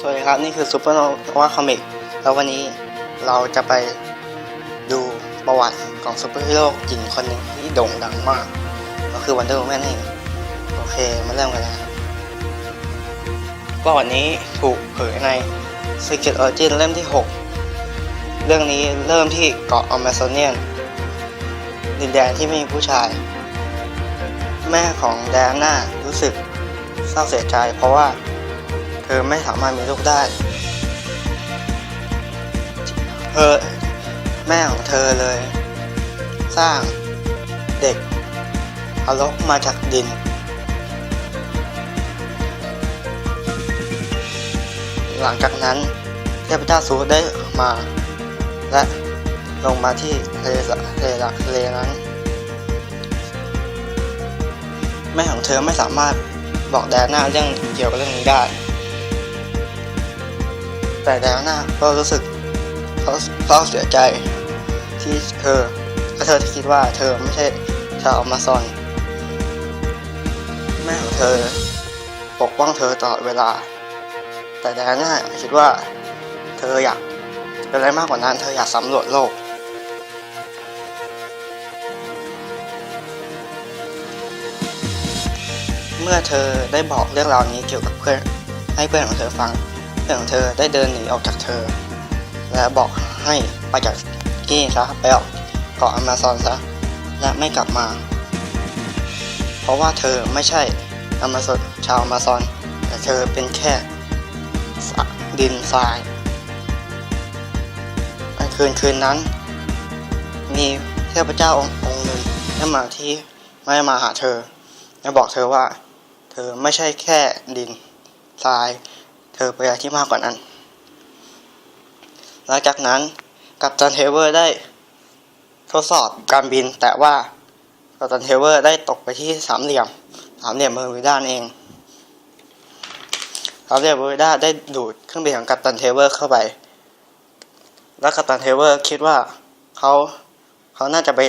สวัสดีครับ นี่คือซูเปอร์โนวาคอมิกแล้ววันนี้เราจะไปดูประวัติของซูเปอร์ฮีโร่หญิงคนหนึ่งที่โด่งดังมาก ก็คือวันเดอร์ m แมนเองโอเค มาเริ่มกันเลยครับประวัตินี้ถูกเผยใน Secret Origin เล่มที่ 6 เรื่องนี้เริ่มที่เกาะอเมซอนเนียนดินแดนที่ไม่มีผู้ชาย แม่ของแดนน่า รู้สึกเศร้าเสียใจ เพราะว่าเธอไม่สามารถมีลูกได้ เธอแม่ของเธอเลย สร้างเด็กทารกมาจากดิน หลังจากนั้นเทพเจ้าซูได้มา และลงมาที่ทะเลสะทะเลละทะเลนั้น แม่ของเธอไม่สามารถบอกแดนหน้าเรื่องเกี่ยวกับเรื่องนี้ได้ แต่แดนหน้าก็รู้สึกเศร้าเศร้าเสียใจที่เธอและเธอที่คิดว่าเธอไม่ใช่ชาวอเมาซอน แม่ของเธอปกป้องเธอตลอดเวลา แต่แดนหน้าคิดว่าเธออยากเป็นอะไรมากกว่านั้น เธออยากสำรวจโลก มื่อเธอได้บอกเรื่องราวนี้เกี่ยวกับเพื่อนให้เพื่อนของเธอฟัง เพื่อนของเธอได้เดินหนีออกจากเธอ และบอกให้ไปจากที่ซะไปออกเกาะอเมซอนซะและไม่กลับมา เพราะว่าเธอไม่ใช่อเมซอนชาวอเมซอน แต่เธอเป็นแค่ดินทรายในคืนคืนนั้น มีเทพเจ้าองค์หนึ่งได้มาที่ไม่มาหาเธอและบอกเธอว่า อไม่ใช่แค่ดินทราย เธอไปอะไรที่มากกว่านั้น หลังจากนั้นกัปตันเทเวอร์ได้ทดสอบการบินแต่ว่ากัปตันเทเวอร์ได้ตกไปที่สามเหลี่ยม สามเหลี่ยมเบอร์มิด้านเองสามเหลี่ยมเบอร์มิด้าได้ดูดเครื่องบินของกัปตันเทเวอร์เข้าไป แล้วกัปตันเทเวอร์คิดว่าเขาเขาน่าจะไป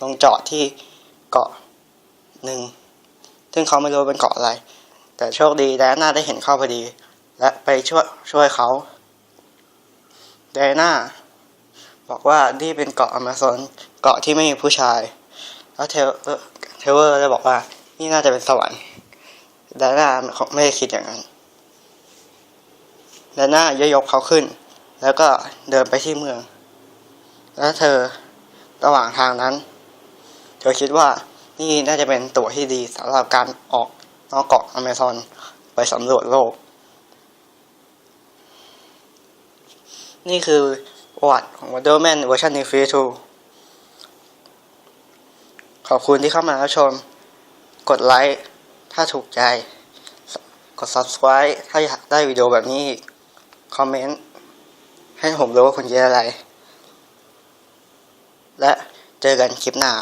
ลงจอดที่เกาะหนึ่ง ซึ่งเขาไม่รู้เป็นเกาะอะไร แต่โชคดีแดนน่าได้เห็นเข้าพอดี และไปช่วยช่วยเขาแดนน่าบอกว่านี่เป็นเกาะอเมซอนเกาะที่ไม่มีผู้ชาย แล้วเทเลเทเลอร์ได้บอกว่า นี่น่าจะเป็นสวรรค์แดนน่าไม่ได้คิดอย่างนั้นแดนน่ายกเขาขึ้น แล้วก็เดินไปที่เมือง แล้วเธอระหว่างทางนั้น เธอคิดว่า นี่น่าจะเป็นตั๋วที่ดีสำหรับการออกนอกเกาะอเมซอนไปสำรวจโลก นี่คือประวัติของ Wonder Man เวอร์ชัน Infinity 2ขอบคุณที่เข้ามารับชม กดไลค์ถ้าถูกใจ กด subscribe ถ้าอยากได้วิดีโอแบบนี้อีกคอมเมนต์ ให้ผมรู้ว่าคุณคิดอะไร และเจอกันคลิปหน้า